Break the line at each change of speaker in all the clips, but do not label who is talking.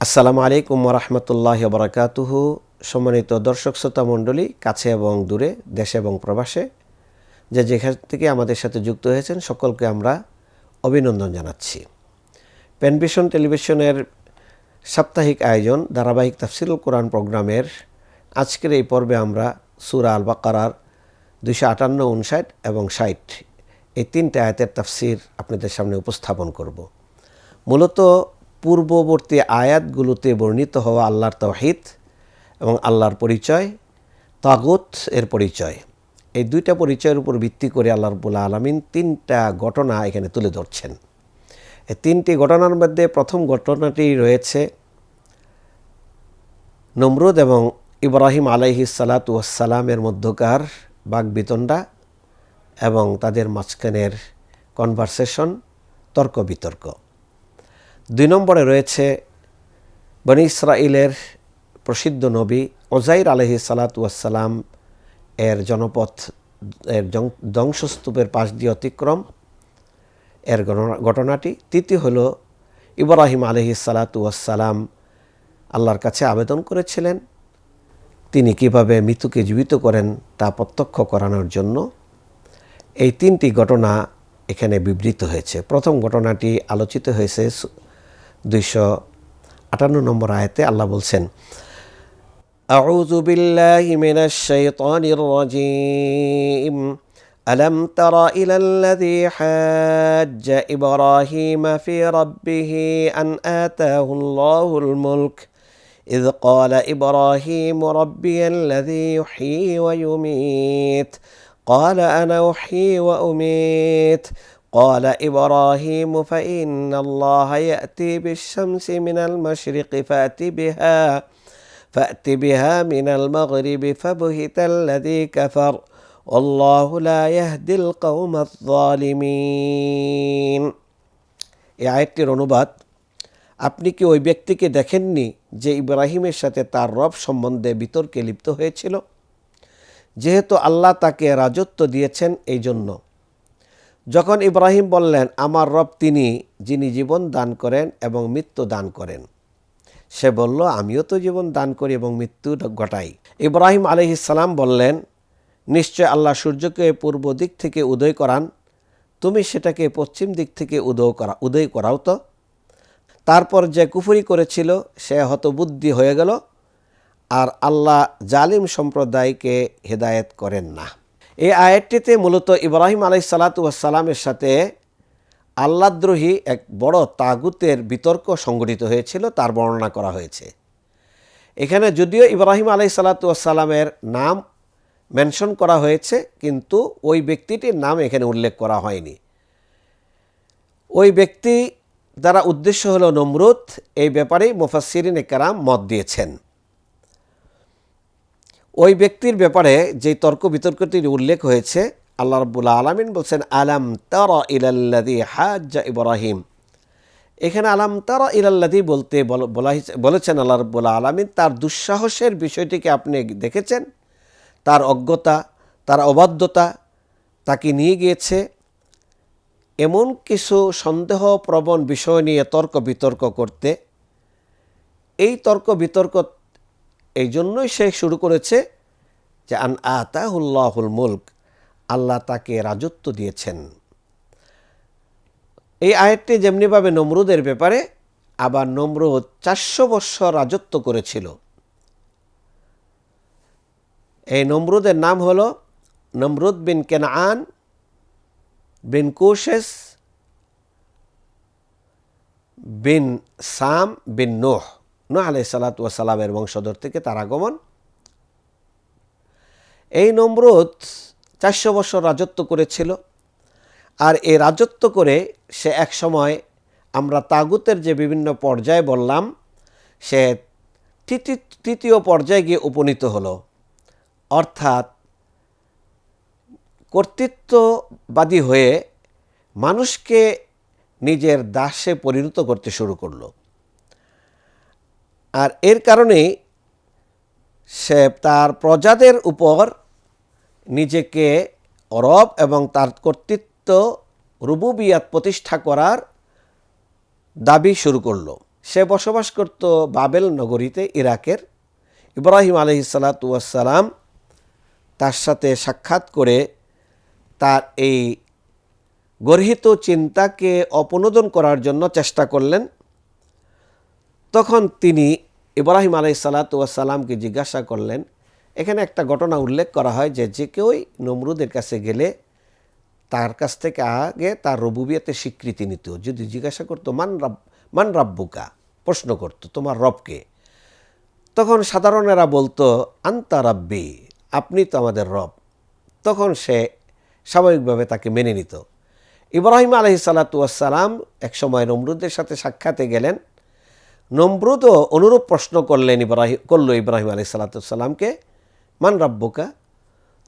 আসসালামু আলাইকুম রহমতুল্লাহ বরাকাতুহু সম্মানিত দর্শক, শ্রোতা মণ্ডলী, কাছে এবং দূরে, দেশে এবং প্রবাসে, যে যেখান থেকে আমাদের সাথে যুক্ত হয়েছেন, সকলকে আমরা অভিনন্দন জানাচ্ছি। পেনভিশন টেলিভিশনের সাপ্তাহিক আয়োজন, ধারাবাহিক তাফসিরুল কোরআন প্রোগ্রামের আজকের এই পর্বে আমরা সুরা আল বাকারার দুইশো আটান্ন উনষাট এবং ষাট এই তিনটে আয়াতের তাফসির আপনাদের সামনে উপস্থাপন করব। মূলত পূর্ববর্তী আয়াতগুলোতে বর্ণিত হওয়া আল্লাহর তৌহিদ এবং আল্লাহর পরিচয়, তাগুত এর পরিচয়। এই দুইটা পরিচয়ের উপর ভিত্তি করে আল্লাহ রবুল্লা আলমিন তিনটা ঘটনা এখানে তুলে ধরছেন। এই তিনটি ঘটনার মধ্যে প্রথম ঘটনাটি রয়েছে নমরুদ এবং ইব্রাহিম আলাইহি সালাতু ওয়াসালামের মধ্যকার বাগবিতণ্ডা এবং তাদের মাঝখানের কনভারসেশন, তর্ক বিতর্ক। দুই নম্বরে রয়েছে বনি ইসরায়েলের প্রসিদ্ধ নবী ওজাইর আলহি সালাতাম এর জনপথ, এর ধ্বংসস্তূপের পাশ দিয়ে অতিক্রম এর ঘটনাটি। তৃতীয় হলো ইব্রাহিম আলহি সালাতাম আল্লাহর কাছে আবেদন করেছিলেন, তিনি কীভাবে মৃত্যুকে জীবিত করেন তা প্রত্যক্ষ করানোর জন্য। এই তিনটি ঘটনা এখানে বিবৃত হয়েছে। প্রথম ঘটনাটি আলোচিত হয়েছে দুইশো আটান্ন নম্বর আয়াতে আল্লাহ বলছেন أعوذ بالله من الشيطان الرجيم ألم تر إلى الذي حاج إبراهيم في ربه أن آتاه الله الملك إذ قال إبراهيم ربي الذي يحيي ويميت قال أنا أحيي وأميت قال إبراهيم فإن الله يأتي بالشمس من المشرق فأت بها فأت بها من المغرب فبهت الذي كفر والله لا يهدي القوم الظالمين এই আয়াতটির অনুবাদ আপনি কি ওই ব্যক্তিকে দেখেননি যে ইব্রাহিমের সাথে তার রব সম্বন্ধে বিতর্কে লিপ্ত হয়েছিল যেহেতু আল্লাহ তাকে রাজত্ব দিয়েছেন এই জন্য যখন ইব্রাহিম বললেন, আমার রব তিনি, যিনি জীবন দান করেন এবং মৃত্যু দান করেন। সে বলল, আমিও তো জীবন দান করি এবং মৃত্যু ঘটাই। ইব্রাহিম আলহিসাল্লাম বললেন, নিশ্চয় আল্লাহ সূর্যকে পূর্ব দিক থেকে উদয় করান। তুমি সেটাকে পশ্চিম দিক থেকে উদয় করা, উদয় করাও তো। তারপর যে কুফুরি করেছিল, সে হতবুদ্ধি হয়ে গেল, আর আল্লাহ জালিম সম্প্রদায়কে হেদায়েত করেন না। এই আয়াতটিতে মূলত ইব্রাহিম আলাই সালাতামের সাথে আল্লাদ্রোহী এক বড় তাগুতের বিতর্ক সংগঠিত হয়েছিল, তার বর্ণনা করা হয়েছে। এখানে যদিও ইব্রাহিম আলাই সালাতামের নাম মেনশন করা হয়েছে, কিন্তু ওই ব্যক্তিটির নাম এখানে উল্লেখ করা হয়নি। ওই ব্যক্তি দ্বারা উদ্দেশ্য হলো নমরুদ, এই ব্যাপারেই মুফাসিরিন একরাম মত দিয়েছেন। ওই ব্যক্তির ব্যাপারে যে তর্ক বিতর্কটির উল্লেখ হয়েছে, আল্লাহ রব্বুল্লা আলমিন বলছেন, আলাম তার ইলাল্লাদি হাজ্জা ইব্রাহিম। এখানে আলাম তারা ইলাল্লাদি বলতে বল- বলা বলেছেন আল্লাহ রব্বুল্লা আলমিন, তার দুঃসাহসের বিষয়টিকে আপনি দেখেছেন? তার অজ্ঞতা, তার অবাধ্যতা তাকে নিয়ে গিয়েছে। এমন কিছু সন্দেহপ্রবণ বিষয় নিয়ে তর্ক বিতর্ক করতে, এই তর্ক বিতর্ক এই জন্যই সে শুরু করেছে যে আন আতাহুল্লাহুল মুল্ক, আল্লাহ তাকে রাজত্ব দিয়েছেন। এই আয়াতটি যেমনিভাবে নমরুদের ব্যাপারে, আবার নমরুদ চারশো বৎসর রাজত্ব করেছিল। এই নমরুদের নাম হল নমরুদ বিন কেনান বিন কুশেস বিন সাম বিন নোহ। নোহ আলাই সালাতামের বংশধর থেকে তার আগমন। এই নমরুদ চারশো বছর রাজত্ব করেছিল আর এই রাজত্ব করে সে এক সময় আমরা তাগুতের যে বিভিন্ন পর্যায়ে বললাম, সে তৃতীয় পর্যায়ে গিয়ে উপনীত হলো। অর্থাৎ কর্তৃত্ববাদী হয়ে মানুষকে নিজের দাসে পরিণত করতে শুরু করল। আর এর কারণে সে তার প্রজাদের উপর নিজেকে রব এবং তার কর্তৃত্ব রুবুবিয়াত প্রতিষ্ঠা করার দাবি শুরু করল। সে বসবাস করত বাবেল নগরীতে ইরাকের। ইব্রাহিম আলহিসাল্লাতুয়াসাল্লাম তার সাথে সাক্ষাৎ করে তার এই গর্হিত চিন্তাকে অপনোদন করার জন্য চেষ্টা করলেন। তখন তিনি ইব্রাহিম আলাই সালাতামকে জিজ্ঞাসা করলেন, এখানে একটা ঘটনা উল্লেখ করা হয় যে যে কেউই নমরুদের কাছে গেলে তার কাছ থেকে আগে তার রবুবিয়াতে স্বীকৃতি নিত। যদি জিজ্ঞাসা করতো, মান রাব, মান রাব্বুকা? প্রশ্ন করতো, তোমার রবকে? তখন সাধারণেরা বলতো, আন্তা রাব্বি, আপনি তো আমাদের রব। তখন সে স্বাভাবিকভাবে তাকে মেনে নিত। ইব্রাহিম আলহি সালাতুয়াসাল্লাম একসময় নমরুদের সাথে সাক্ষাতে গেলেন। নমরুদও অনুরূপ প্রশ্ন করলেন ইব্রাহিম করল ইব্রাহিম আলহি সালাতামকে মান রাব্বুকা?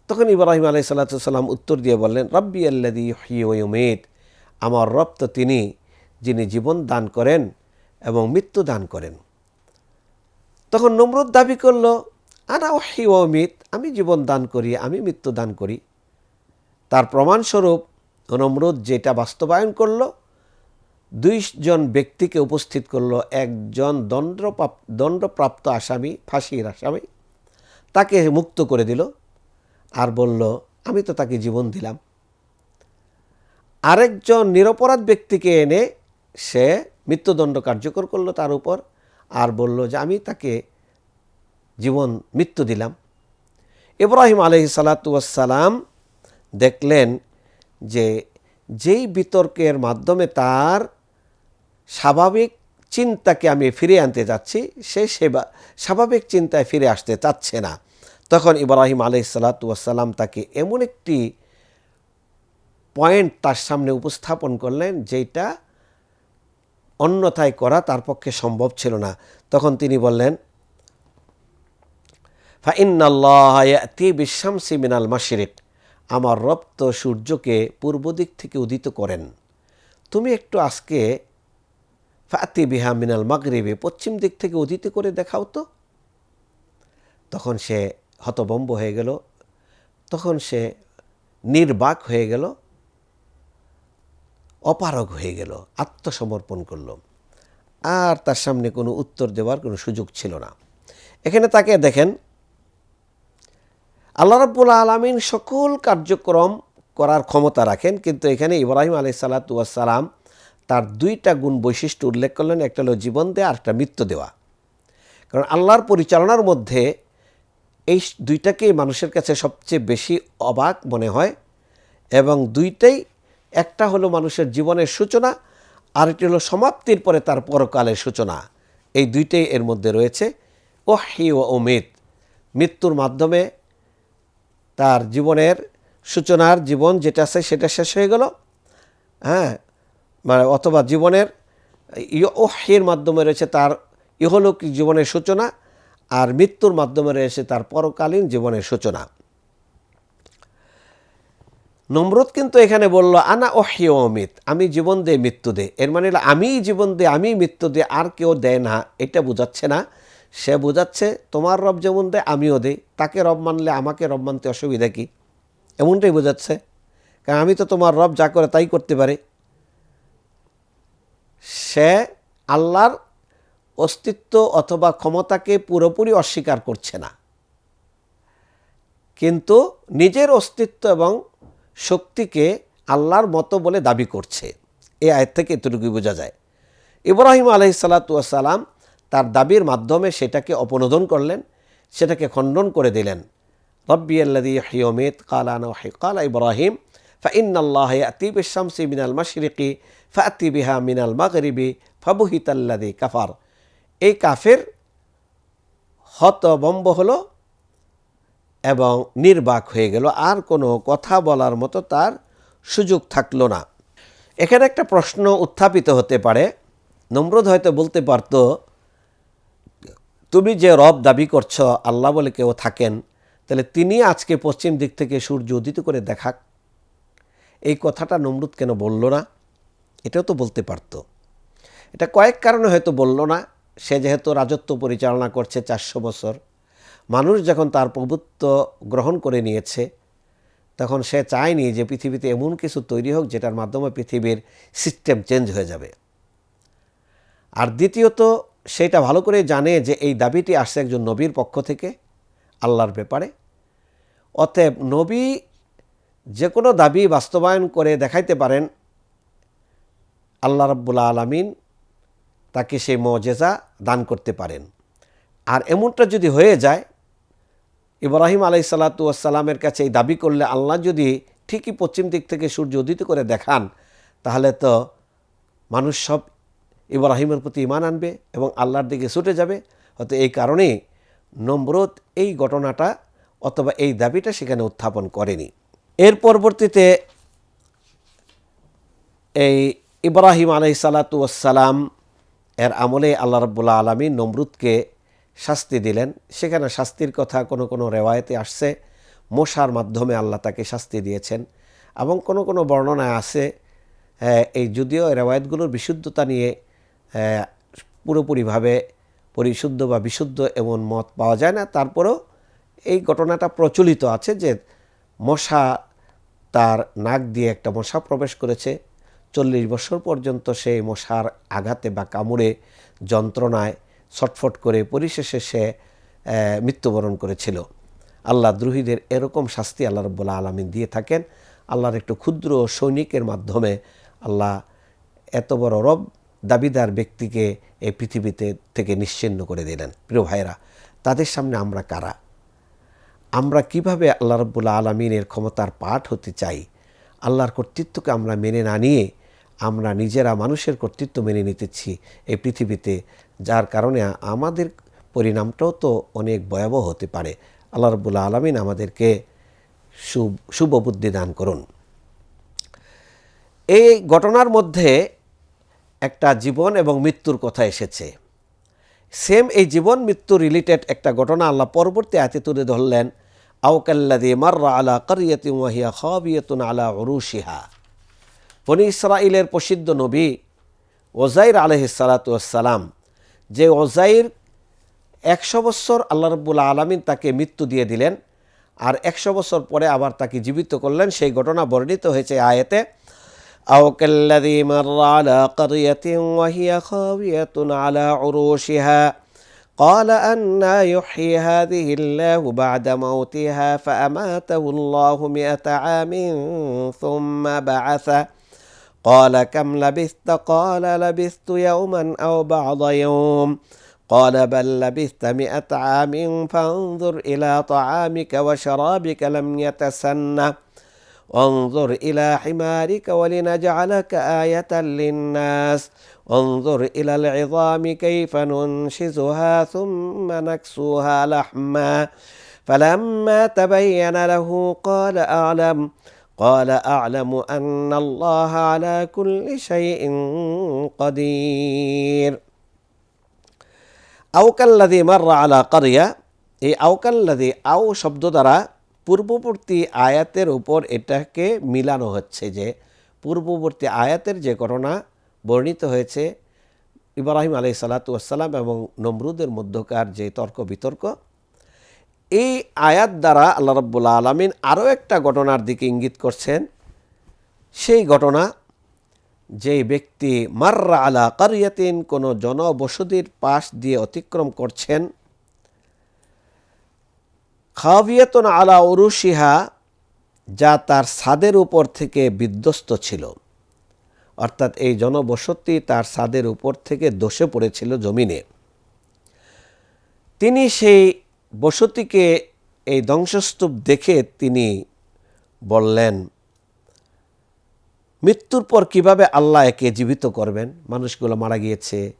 তখন ইব্রাহিম আলহি সাল্লাম উত্তর দিয়ে বললেন, রব্বি আল্লাদি হিউমেদ আমার রব তো তিনি, যিনি জীবন দান করেন এবং মৃত্যু দান করেন। তখন নমরুদ দাবি করল, আনা ওহি অমিত আমি জীবন দান করি, আমি মৃত্যু দান করি। তার প্রমাণস্বরূপ নমরুদ যেটা বাস্তবায়ন করল দুইজন ব্যক্তিকে উপস্থিত করল একজন দণ্ডপ্রাপ, দণ্ডপ্রাপ্ত আসামি, ফাঁসির আসামি। তাকে মুক্ত করে দিল আর বলল, আমি তো তাকে জীবন দিলাম। আরেকজন নিরপরাধ ব্যক্তিকে এনে সে মৃত্যুদণ্ড কার্যকর করল তার উপর আর বলল যে, আমি তাকে জীবন, মৃত্যু দিলাম। ইব্রাহিম আলহি সালাতাম দেখলেন যে, যেই বিতর্কের মাধ্যমে তার স্বাভাবিক চিন্তাকে আমি ফিরে আনতে যাচ্ছি, সে সেবা, স্বাভাবিক চিন্তায় ফিরে আসতে চাচ্ছে না। তখন ইব্রাহিম আলহ সালাতাম তাকে এমন একটি পয়েন্ট তার সামনে উপস্থাপন করলেন যেটা অন্যথায় করা তার পক্ষে সম্ভব ছিল না। তখন তিনি বললেন ফাইন্নাল্লাহতি বিশ্বামসি মিনাল মাসিরিক আমার রব তো সূর্যকে পূর্ব দিক থেকে উদিত করেন। তুমি একটু আজকে ফাতি বিহা মিনাল মাগরিবে, পশ্চিম দিক থেকে উদিত করে দেখাও তো। তখন সে হতবম্ব হয়ে গেল, তখন সে নির্বাক হয়ে গেল, অপারগ হয়ে গেল, আত্মসমর্পণ করল। আর তার সামনে কোনো উত্তর দেওয়ার কোনো সুযোগ ছিল না। এখানে তাকে দেখেন, আল্লাহ রাব্বুল আলমিন সকল কার্যক্রম করার ক্ষমতা রাখেন, কিন্তু এখানে ইব্রাহিম আলি সালাতাম তার দুইটা গুণ বৈশিষ্ট্য উল্লেখ করলেন, একটা হলো জীবন দেওয়া আর একটা মৃত্যু দেওয়া। কারণ আল্লাহর পরিচালনার মধ্যে এই দুইটাকেই মানুষের কাছে সবচেয়ে বেশি অবাক মনে হয় এবং দুইটাই, একটা হলো মানুষের জীবনের সূচনা আর আরেকটি হলো সমাপ্তির পরে তার পরকালের সূচনা। এই দুইটাই এর মধ্যে রয়েছে। ও হি ও অমিত, মৃত্যুর মাধ্যমে তার জীবনের সূচনার জীবন যেটা আছে সেটা শেষ হয়ে গেল। হ্যাঁ মানে অথবা জীবনের ওহের মাধ্যমে রয়েছে তার ইহলৌকিক জীবনের সূচনা আর মৃত্যুর মাধ্যমে রয়েছে তার পরকালীন জীবনের সূচনা। নম্রত কিন্তু এখানে বলল, আনা ওহি অমিত, আমি জীবন দে মৃত্যু দে। এর মানে আমি জীবন দে আমি মৃত্যু দে আর কেউ দেয় না। এটা বোঝাচ্ছে না। সে বোঝাচ্ছে, তোমার রব যেমন দেয়, আমিও দেই। তাকে রব মানলে আমাকে রব মানতে অসুবিধা কি? এমনটাই বোঝাচ্ছে। কারণ আমি তো তোমার রব যা করে তাই করতে পারি। সে আল্লাহর অস্তিত্ব অথবা ক্ষমতাকে পুরোপুরি অস্বীকার করছে না। কিন্তু নিজের অস্তিত্ব এবং শক্তিকে আল্লাহর মতো বলে দাবি করছে। এই আয়ের থেকে এতটুকুই বোঝা যায়। ইব্রাহিম আলহি সালাতাম তার দাবির মাধ্যমে সেটাকে অপনোদন করলেন, সেটাকে খণ্ডন করে দিলেন। রব্বি আল্লাদি হিয়মিত কালান কালা ইব্রাহিম ফাইন্নাল্লাহ আতিব শামসি মিনাল মাশরিকি ফাতি বিহা মিনাল মাগরিবি ফাবুহিতাল্লাদি কাফার এই কাফের হতবম্ব হলো এবং নির্বাক হয়ে গেল। আর কোনো কথা বলার মতো তার সুযোগ থাকল না। এখানে একটা প্রশ্ন উত্থাপিত হতে পারে। নম্রদ হয়তো বলতে পারত, তুমি যে রব দাবি করছ, আল্লাহ বলে কেউ থাকেন, তাহলে তিনি আজকে পশ্চিম দিক থেকে সূর্য উদিত করে দেখাক। এই কথাটা নমরুদ কেন বলল না? এটাও তো বলতে পারত। এটা কয়েক কারণে হয়তো বলল না। সে যেহেতু রাজত্ব পরিচালনা করছে চারশো বছর, মানুষ যখন তার প্রভুত্ব গ্রহণ করে নিয়েছে, তখন সে চায়নি যে পৃথিবীতে এমন কিছু তৈরি হোক যেটার মাধ্যমে পৃথিবীর সিস্টেম চেঞ্জ হয়ে যাবে। আর দ্বিতীয়ত, সেটা ভালো করে জানে যে এই দাবিটি আসছে একজন নবীর পক্ষ থেকে, আল্লাহর ব্যাপারে। অতএব নবী যে কোনো দাবি বাস্তবায়ন করে দেখাইতে পারেন, আল্লাহ রাব্বুল আলমিন তাকে সেই মজেজা দান করতে পারেন। আর এমনটা যদি হয়ে যায়, ইব্রাহিম আলাই সাল্লাতুয়াসাল্লামের কাছে এই দাবি করলে আল্লাহ যদি ঠিকই পশ্চিম দিক থেকে সূর্য উদিত করে দেখান, তাহলে তো মানুষ সব ইব্রাহিমের প্রতি ইমান আনবে এবং আল্লাহর দিকে ছুটে যাবে। হয়তো এই কারণেই নম্রত এই ঘটনাটা অথবা এই দাবিটা সেখানে উত্থাপন করেনি। এর পরবর্তীতে এই ইব্রাহিম আলাই সালাতাম এর আমলে আল্লাহ রব্বুল্লা আলমী নমরুদকে শাস্তি দিলেন। সেখানে শাস্তির কথা কোনো কোনো রেওয়ায়তে আসছে। মশার মাধ্যমে আল্লাহ তাকে শাস্তি দিয়েছেন এবং কোনো কোনো বর্ণনায় আছে এই যদিও রেওয়ায়তগুলোর বিশুদ্ধতা নিয়ে পুরোপুরিভাবে পরিশুদ্ধ বা বিশুদ্ধ এমন মত পাওয়া যায় না। তারপরেও এই ঘটনাটা প্রচলিত আছে যে মশা তার নাক দিয়ে একটা মশা প্রবেশ করেছে। চল্লিশ বছর পর্যন্ত সেই মশার আঘাতে বা কামড়ে যন্ত্রণায় ছটফট করে পরিশেষে সে মৃত্যুবরণ করেছিল। আল্লাহ দ্রোহীদের এরকম শাস্তি আল্লাহ রব্বুল্লা আলমিন দিয়ে থাকেন। আল্লাহর একটু ক্ষুদ্র সৈনিকের মাধ্যমে আল্লাহ এত বড় রব, দাবিদার ব্যক্তিকে এই পৃথিবীতে থেকে নিশ্চিন্ন করে দিলেন। প্রিয় ভাইরা তাদের সামনে আমরা কারা? আমরা কীভাবে আল্লাহ রব্বুল্লা আলমিনের ক্ষমতার পাঠ হতে চাই? আল্লাহর কর্তৃত্বকে আমরা মেনে না নিয়ে আমরা নিজেরা মানুষের কর্তৃত্ব মেনে নিতেছি এই পৃথিবীতে, যার কারণে আমাদের পরিণামটাও তো অনেক ভয়াবহ হতে পারে। আল্লাহ রব্বুল্লা আলমিন আমাদেরকে শুভ শুভ বুদ্ধি দান করুন। এই ঘটনার মধ্যে একটা জীবন এবং মৃত্যুর কথা এসেছে। সেম এই জীবন মৃত্যু রিলেটেড একটা ঘটনা আল্লাহ পরবর্তী আয়াতে তুলে ধরলেন। আউকাল্লাদি মার্রা আলা করিয়তি ওয়াহিয়া খাবিয়তুন আলা উরুশিহা। বনি ইসরাইলের প্রসিদ্ধ নবী ওজাইর আলহিসালাতাম যে ওজাইর একশো বছর আল্লাহ রব্বুল আলমিন তাকে মৃত্যু দিয়ে দিলেন আর একশো বছর পরে আবার তাকে জীবিত করলেন, সেই ঘটনা বর্ণিত হয়েছে আয়েতে আউকাল্লাদি মাররা আলা করিয়তি ওয়াহিয়া খাবিয়তুন আলা উরুশিহা। قال أنا يحيي هذه الله بعد موتها فأماته الله مئة عام ثم بعثه. قال كم لبثت؟ قال لبثت يوما أو بعض يوم. قال بل لبثت مئة عام فانظر إلى طعامك وشرابك لم يتسنه. وانظر إلى حمارك ولنجعلك آية للناس وانظر إلى العظام كيف ننشزها ثم نكسوها لحما فلما تبين له قال أعلم قال أعلم أن الله على كل شيء قدير আউকাল্লাদি মাররা আলা কারিয়া এই আউকাল্লাদি আউ শব্দ দ্বারা পূর্ববর্তী আয়াতের উপর এটাকে মিলানো হচ্ছে যে, পূর্ববর্তী আয়াতের যে ঘটনা বর্ণিত হয়েছে, ইব্রাহিম আলাই সালাতাম এবং নমরুদের মধ্যকার যে তর্ক বিতর্ক, এই আয়াত দ্বারা আল্লাহ রব্বুল্লা আলমিন আরও একটা ঘটনার দিকে ইঙ্গিত করছেন। সেই ঘটনা যেই ব্যক্তি মাররা আলা কারিয়াতিন, কোনো জনবসতির পাশ দিয়ে অতিক্রম করছেন খাবিয়াতন আলা উরুশিহা, যা তার ছাদের উপর থেকে বিধ্বস্ত ছিল। অর্থাৎ এই জনবসতি তার ছাদের উপর থেকে দোষে পড়েছিল জমিনে। তিনি সেই বসতিকে এই ধ্বংসস্তূপ দেখে তিনি বললেন, মৃত্যুর পর কীভাবে আল্লাহ একে জীবিত করবেন? মানুষগুলো মারা গিয়েছে,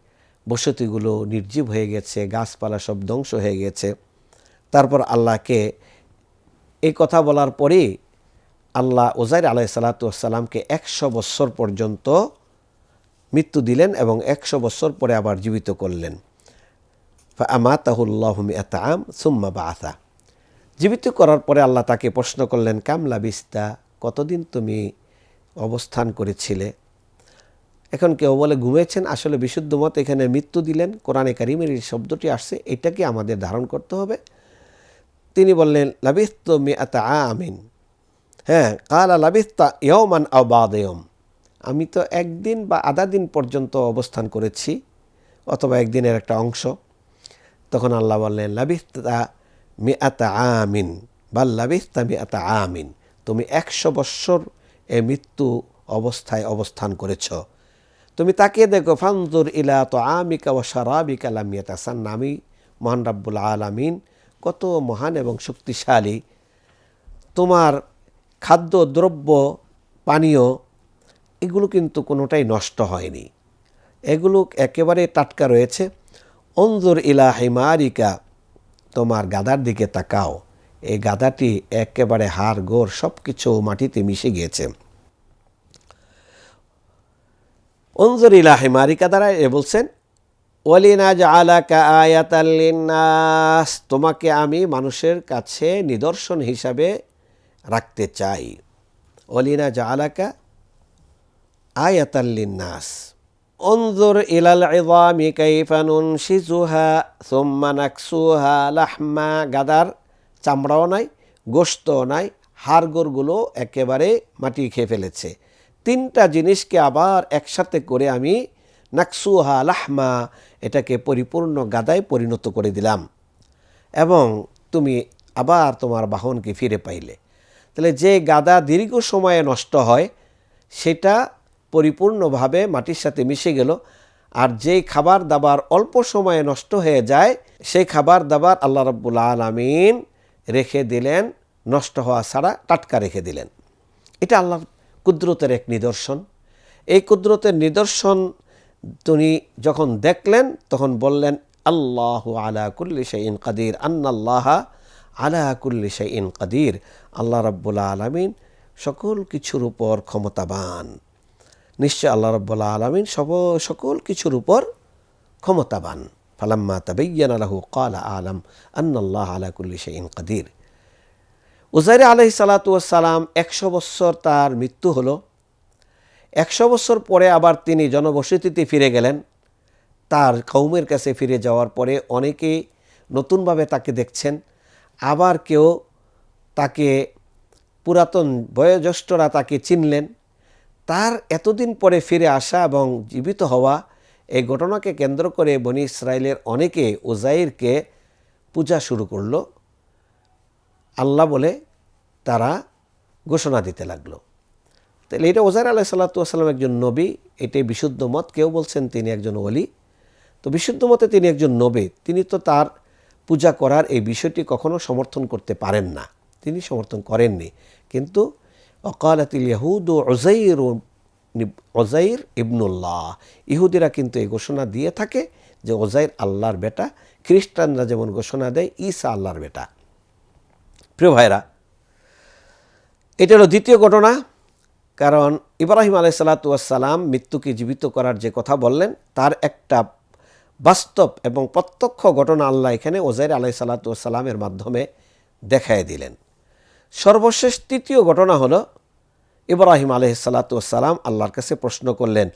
বসতিগুলো নির্জীব হয়ে গেছে, গাছপালা সব ধ্বংস হয়ে গেছে। তারপর আল্লাহকে এই কথা বলার পরেই আল্লাহ ওজাইর আলাহ একশো বৎসর পর্যন্ত মৃত্যু দিলেন এবং একশো বৎসর পরে আবার জীবিত করলেন। আমা তাহুল্লাহমি আতাম সুম্মা বা আতা জীবিত করার পরে আল্লাহ তাকে প্রশ্ন করলেন কামলা বিস্তা কতদিন তুমি অবস্থান করেছিলে? এখন কেউ বলে, ঘুমিয়েছেন? আসলে বিশুদ্ধ মত এখানে মৃত্যু দিলেন। কোরআনে কারিমের শব্দটি আসছে এটাকে আমাদের ধারণ করতে হবে? তিনি বললেন, লাবিস্ত মি আতা আমিন। হ্যাঁ কালা লাবিস্তা ইয়মান আবাদয়ম আমি তো একদিন বা আধা দিন পর্যন্ত অবস্থান করেছি, অথবা একদিনের একটা অংশ। তখন আল্লাহ বললেন, লাবিস্তা মিআতা আমিন বা লাবিস্তা মিআতা আমিন। তুমি একশো বৎসর এ মৃত্যু অবস্থায় অবস্থান করেছ। তুমি তাকিয়ে দেখো, ফানজুর ইলা তো আমিকা ও সারাবিকা লামিয়াতা সান্নামি মহান রাব্বুল আলামিন কত মহান এবং শক্তিশালী। তোমার খাদ্য, দ্রব্য, পানীয়, এগুলো কিন্তু কোনোটাই নষ্ট হয়নি। এগুলো একেবারে টাটকা রয়েছে। অঞ্জুর ইলা হিমারিকা, তোমার গাদার দিকে তাকাও। এই গাদাটি একেবারে হাড়, গোড় সব কিছু মাটিতে মিশে গিয়েছে। অঞ্জুর ইলা হিমারিকা দ্বারা এ বলছেন ওয়ালিনা জালাকা আয়াতাল্লিনাস তোমাকে আমি মানুষের কাছে নিদর্শন হিসাবে রাখতে চাই ওয়ালিনা জালাকা আয়াতাল্লিনাস انظر إلى العظام كيف ننشزها ثم نكسوها لحما গাদার চামড়াও নাই গোশতও নাই হাড়গোড়গুলো একেবারে মাটি খেয়ে ফেলেছে তিনটা জিনিসকে আবার একসাথে করে আমি নাকসুহা লাহমা, এটাকে পরিপূর্ণ গাদায় পরিণত করে দিলাম। এবং তুমি আবার তোমার বাহনকে ফিরে পাইলে। তাহলে যে গাদা দীর্ঘ সময়ে নষ্ট হয়, সেটা পরিপূর্ণভাবে মাটির সাথে মিশে গেল। আর যেই খাবার দাবার অল্প সময়ে নষ্ট হয়ে যায়, সেই খাবার দাবার আল্লাহ রব্বুল আলমিন রেখে দিলেন, নষ্ট হওয়া ছাড়া টাটকা রেখে দিলেন। এটা আল্লাহর কুদরতের এক নিদর্শন। এই কুদরতের নিদর্শন তিনি যখন দেখলেন, তখন বললেন, আল্লাহ আলা কুল্লি শাইন কাদির, আন্নাল্লাহ আলা কুল্লি শাইন কাদির, আল্লাহ রব্বুল আলমিন সকল কিছুর উপর ক্ষমতাবান। নিশ্চয় আল্লাহ রব্বুল্লা আলমিন সব, সকল কিছুর উপর ক্ষমতাবান। ফালাম্মা তাবাইয়ান আলাহু কালা আলম, আন্নাল্লাহ আলা কুল্লি শাইন কাদির। উজাইর আলহি সালাতাম একশো বৎসর তার মৃত্যু হলো। একশো বছর পরে আবার তিনি জনবসতিতে ফিরে গেলেন। তার কৌমের কাছে ফিরে যাওয়ার পরে অনেকেই নতুনভাবে তাকে দেখছেন। আবার কেউ তাকে পুরাতন বয়োজ্যেষ্ঠরা তাকে চিনলেন। তার এতদিন পরে ফিরে আসা এবং জীবিত হওয়া এই ঘটনাকে কেন্দ্র করে বনি ইসরায়েলের অনেকে ওজাইরকে পূজা শুরু করল। আল্লাহ বলে তারা ঘোষণা দিতে লাগল। তাহলে এটা ওজার আলাহ সাল্লাতাম একজন নবী, এটাই বিশুদ্ধ মত। কেউ বলছেন তিনি একজন ওলি। তো বিশুদ্ধ মতে তিনি একজন নবী, তিনি তো তার পূজা করার এই বিষয়টি কখনো সমর্থন করতে পারেন না। তিনি সমর্থন করেননি। কিন্তু অকালাতিল ইয়াহুদ ও ওজাইর ওজাইর ইবনুল্লাহ। ইহুদিরা কিন্তু এই ঘোষণা দিয়ে থাকে যে ওজাইর আল্লাহর বেটা, খ্রিস্টানরা যেমন ঘোষণা দেয়, ঈসা আল্লাহর বেটা। প্রিয় ভাইরা এটা হলো দ্বিতীয় ঘটনা কারণ ইব্রাহিম আলাই সালাতাম মৃত্যুকে জীবিত করার যে কথা বললেন তার একটা বাস্তব এবং প্রত্যক্ষ ঘটনা আল্লাহ এখানে ওজাইর আলাই সালাতামের মাধ্যমে দেখায় দিলেন সর্বশেষ তৃতীয় ঘটনা হলো ইব্রাহিম আলহ সালাতাম আল্লাহর কাছে প্রশ্ন করলেন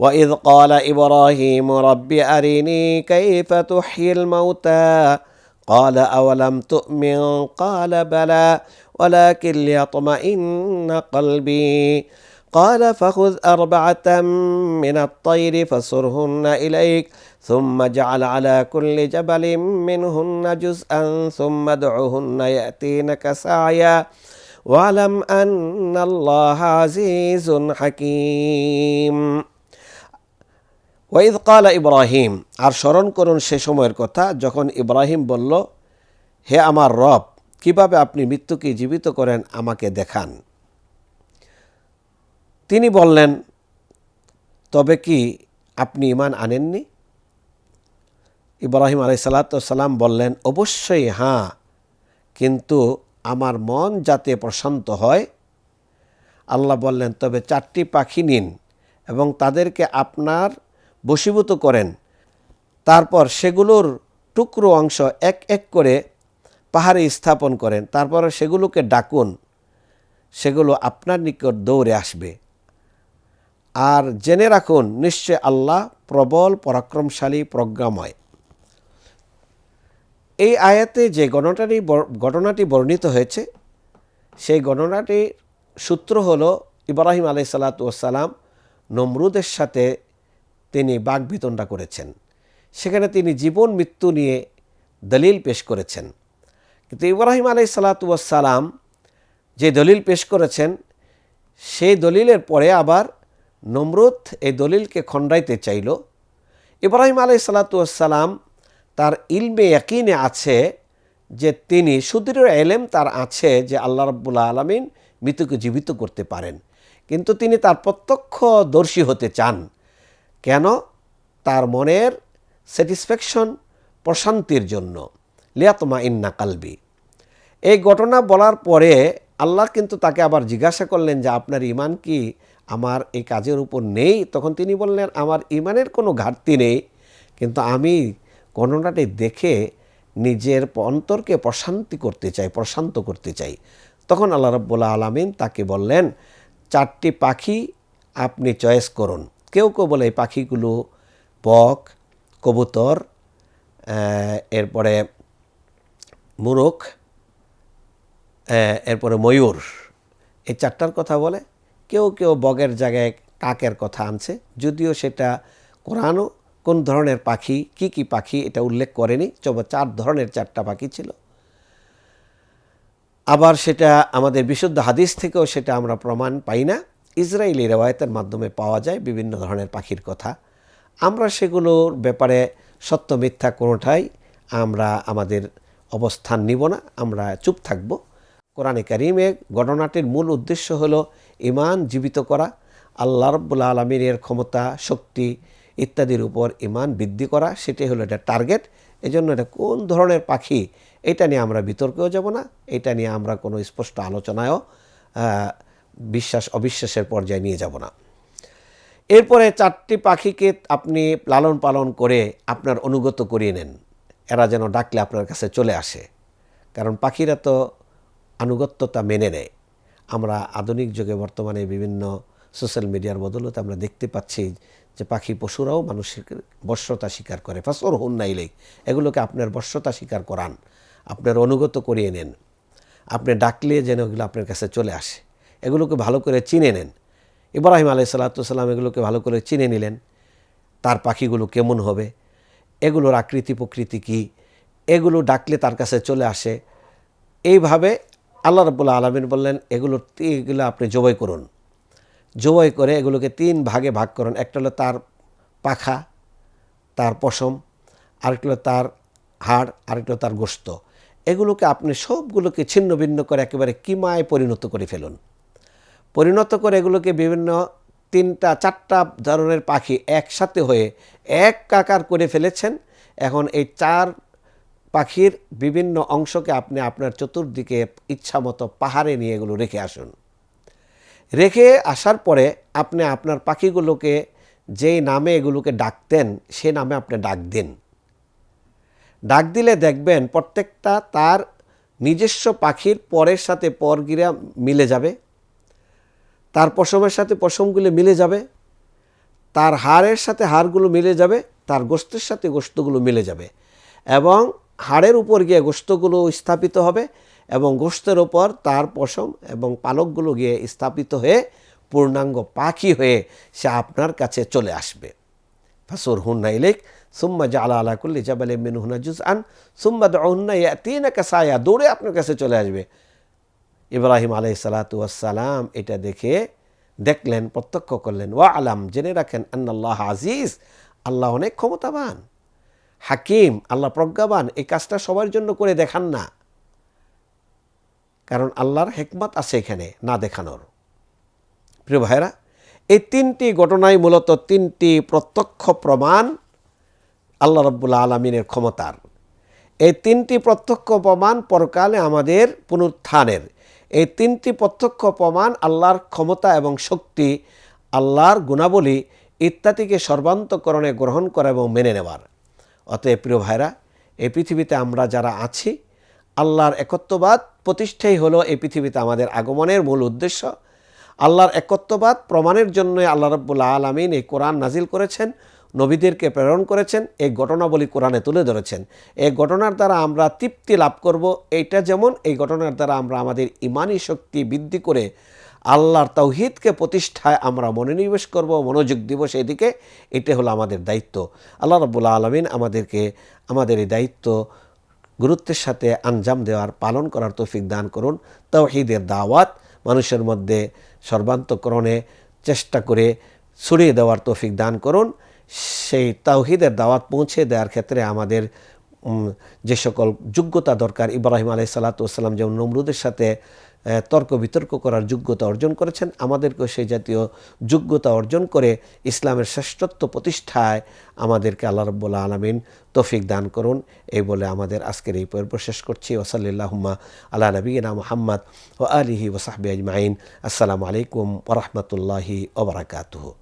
وإذ قال إبراهيم رب أرني كيف تحيي الموتى قال أولم تؤمن قال بلى ولكن ليطمئن قلبي قال فخذ أربعة من الطير فصرهن إليك ثم اجعل على كل جبل منهن جزءا ثم ادعهن يأتينك سعيا واعلم أن الله عزيز حكيم ওয়াইদ কালা ইব্রাহিম আর স্মরণ করুন সে সময়ের কথা যখন ইব্রাহিম বলল হে আমার রব কীভাবে আপনি মৃত্যুকে জীবিত করেন আমাকে দেখান। তিনি বললেন, তবে কি আপনি ইমান আনেননি? ইব্রাহিম আলাই সাল্লাম বললেন, অবশ্যই হ্যাঁ কিন্তু আমার মন যাতে প্রশান্ত হয়, আল্লাহ বললেন, তবে চারটি পাখি নিন এবং তাদেরকে আপনার বশীভূত করেন। তারপর সেগুলোর টুকরো অংশ এক এক করে পাহাড়ে স্থাপন করেন, তারপর সেগুলোকে ডাকুন, সেগুলো আপনার নিকট দৌড়ে আসবে। আর জেনে রাখুন, নিশ্চয় আল্লাহ প্রবল, পরাক্রমশালী, প্রজ্ঞাময়। এই আয়াতে যে গণনাটি ঘটনাটি বর্ণিত হয়েছে, সেই গণনাটির সূত্র হলো, ইব্রাহিম আলাই সালাতাম নমরুদের সাথে তিনি বাগবিতণ্ডা করেছেন। সেখানে তিনি জীবন, মৃত্যু নিয়ে দলিল পেশ করেছেন। কিন্তু ইব্রাহিম আলাই সালাতাম যে দলিল পেশ করেছেন, সেই দলিলের পরে আবার নমরুদ এই দলিলকে খণ্ডাইতে চাইল। ইব্রাহিম আলাই সালাতাম তার ইলমে একইনে আছে যে তিনি সুদৃঢ় এলেম তার আছে যে আল্লাহ রব্বুল্লা আলমিন মৃত্যুকে জীবিত করতে পারেন। কিন্তু তিনি তার প্রত্যক্ষদর্শী হতে চান। কেন? তার মনের স্যাটিসফ্যাকশন প্রশান্তির জন্য। লিয়াতমা ইন্না কালবি। এই ঘটনা বলার পরে আল্লাহ কিন্তু তাকে আবার জিজ্ঞাসা করলেন যে, আপনার ইমান কি আমার এই কাজের উপর নেই? তখন তিনি বললেন, আমার ইমানের কোনো ঘাটতি নেই, কিন্তু আমি ঘটনাটি দেখে নিজের অন্তরকে প্রশান্তি করতে চাই, প্রশান্ত করতে চাই। তখন আল্লাহ রব্বুল্লা আলমিন তাকে বললেন, চারটি পাখি আপনি চয়েস করুন। কেউ কেউ বলে, এই পাখিগুলো বক, কবুতর এরপরে মুরুখ এরপরে ময়ূর, এই চারটার কথা বলে। কেউ কেউ বগের জায়গায় কাকের কথা আনছে, যদিও সেটা কোরআনও। কোন ধরনের পাখি, কি কি পাখি, এটা উল্লেখ করেনি, তবে চার ধরনের চারটা পাখি ছিল। আবার সেটা আমাদের বিশুদ্ধ হাদিস থেকেও সেটা আমরা প্রমাণ পাই না। ইসরায়েলি রেওয়ায়তের মাধ্যমে পাওয়া যায় বিভিন্ন ধরনের পাখির কথা। আমরা সেগুলোর ব্যাপারে সত্য মিথ্যা কোনোটাই আমরা আমাদের অবস্থান নিব না, আমরা চুপ থাকব। কোরআনে কারিমে ঘটনাটির মূল উদ্দেশ্য হলো ইমান জীবিত করা, আল্লাহ রব্বুল আলমিনের ক্ষমতা, শক্তি ইত্যাদির উপর ইমান বৃদ্ধি করা, সেটাই হলো এটা টার্গেট। এজন্য এটা কোন ধরনের পাখি, এটা নিয়ে আমরা বিতর্কেও যাব না, এটা নিয়ে আমরা কোনো স্পষ্ট আলোচনায়ও বিশ্বাস, অবিশ্বাসের পর্যায়ে নিয়ে যাব না। এরপরে চারটি পাখিকে আপনি লালন পালন করে আপনার অনুগত করিয়ে নেন। এরা যেন ডাকলে আপনার কাছে চলে আসে। কারণ পাখিরা তো আনুগত্যতা মেনে নেয়। আমরা আধুনিক যুগে বর্তমানে বিভিন্ন সোশ্যাল মিডিয়ার বদলতে আমরা দেখতে পাচ্ছি যে পাখি পশুরাও মানুষের বর্ষতা স্বীকার করে। ফাঁসর হুন নাইলেই এগুলোকে আপনার বর্ষতা স্বীকার করান। আপনার অনুগত করিয়ে নেন। আপনি ডাকলে যেন এগুলো আপনার কাছে চলে আসে। এগুলোকে ভালো করে চিনে নেন। ইব্রাহিম আলাই সাল্লাতাম এগুলোকে ভালো করে চিনে নিলেন। তার পাখিগুলো কেমন হবে? এগুলোর আকৃতি প্রকৃতি কী? এগুলো ডাকলে তার কাছে চলে আসে। এইভাবে আল্লাহ রব্বুল্লা আলমিন বললেন, এগুলো এগুলো আপনি জবাই করুন। জবাই করে এগুলোকে তিন ভাগে ভাগ করুন। একটা হলো তার পাখা, তার পশম, আরেকটা হলো তার হাড়, আরেকটা তার গোস্ত। এগুলোকে আপনি সবগুলোকে ছিন্ন ভিন্ন করে একেবারে কিমায় পরিণত করে ফেলুন। পরিণত করে এগুলোকে বিভিন্ন তিনটা, চারটা ধরনের পাখি একসাথে হয়ে এক কাকার করে ফেলেছেন। এখন এই চার পাখির বিভিন্ন অংশকে আপনি আপনার চতুর্দিকে ইচ্ছামতো পাহাড়ে নিয়ে এগুলো রেখে আসুন। রেখে আসার পরে আপনি আপনার পাখিগুলোকে যেই নামে এগুলোকে ডাকতেন, সে নামে আপনি ডাক দিন। ডাক দিলে দেখবেন প্রত্যেকটা তার নিজস্ব পাখির পরের সাথে পরগিরা মিলে যাবে। তার পশমের সাথে পশমগুলো মিলে যাবে, তার হাড়ের সাথে হাড়গুলো মিলে যাবে, তার গোস্তের সাথে গোস্তগুলো মিলে যাবে এবং হাড়ের উপর গিয়ে গোস্তগুলো স্থাপিত হবে এবং গোস্তের ওপর তার পশম এবং পালকগুলো গিয়ে স্থাপিত হয়ে পূর্ণাঙ্গ পাখি হয়ে সে আপনার কাছে চলে আসবে। ফাসুর হুন্না ইলেক সুম্মা জালা আলা কুল্লি জাবালে মিন হুনা জুজ আন সুম্মা তিন কাসায়া দৌড়ে আপনার কাছে চলে আসবে। ইব্রাহিম আলাই সালাতাম এটা দেখে দেখলেন, প্রত্যক্ষ করলেন ওয়া আলাম জেনে রাখেন, আন্নাল্লাহ আজিজ আল্লাহ অনেক ক্ষমতাবান, হাকিম, আল্লাহ প্রজ্ঞাবান, এই কাজটা সবার জন্য করে দেখান না। কারণ আল্লাহর হেকমত আছে এখানে, না দেখানোর। প্রিয় ভাইরা এই তিনটি ঘটনাই মূলত তিনটি প্রত্যক্ষ প্রমাণ আল্লাহ রব্বুল্লা আলমিনের ক্ষমতার। এই তিনটি প্রত্যক্ষ প্রমাণ পরকালে আমাদের পুনরুত্থানের। এই তিনটি প্রত্যক্ষ প্রমাণ আল্লাহর ক্ষমতা এবং শক্তি, আল্লাহর গুণাবলী ইত্যাদিকে সর্বান্তকরণে গ্রহণ করা এবং মেনে নেওয়ার। অতএব প্রিয় ভাইরা, এই পৃথিবীতে আমরা যারা আছি, আল্লাহর একত্ববাদ প্রতিষ্ঠাই হলো এই পৃথিবীতে আমাদের আগমনের মূল উদ্দেশ্য। আল্লাহর একত্ববাদ প্রমাণের জন্য আল্লাহ রব্বুল্লা আলমিন এই কোরআন নাজিল করেছেন। নবীদেরকে প্রেরণ করেছেন, এই ঘটনাবলী কোরআনে তুলে ধরেছেন। এই ঘটনার দ্বারা আমরা তৃপ্তি লাভ করব, এইটা যেমন, এই ঘটনার দ্বারা আমরা আমাদের ইমানি শক্তি বৃদ্ধি করে আল্লাহর তৌহিদকে প্রতিষ্ঠায় আমরা মনোনিবেশ করব, মনোযোগ দিব সেই দিকে এটা হলো আমাদের দায়িত্ব। আল্লাহ রব্বুল্লা আলমিন আমাদেরকে, আমাদের এই দায়িত্ব, গুরুত্বের সাথে আঞ্জাম দেওয়ার, পালন করার তৌফিক দান করুন। তৌহিদের দাওয়াত মানুষের মধ্যে সর্বান্তকরণে চেষ্টা করে ছড়িয়ে দেওয়ার তৌফিক দান করুন। সেই তাওহিদের দাওয়াত পৌঁছে দেওয়ার ক্ষেত্রে আমাদের যে সকল যোগ্যতা দরকার, ইব্রাহিম আলাই সালাতাম যেমন নমরুদের সাথে তর্ক বিতর্ক করার যোগ্যতা অর্জন করেছেন, আমাদেরকেও সেই জাতীয় যোগ্যতা অর্জন করে ইসলামের শ্রেষ্ঠত্ব প্রতিষ্ঠায় আমাদেরকে আল্লাহ রব্বুল্লা আলমিন তৌফিক দান করুন। এই বলে আমাদের আজকের এই পর্ব শেষ করছি। ওসলিল্লাহুম্মা আল্লাহ নবীনা মোহাম্মদ ও আলিহি ওসাহবি আজমাইন। আসসালামু আলাইকুম ওরহমতুল্লাহি ওবরাকাতুহু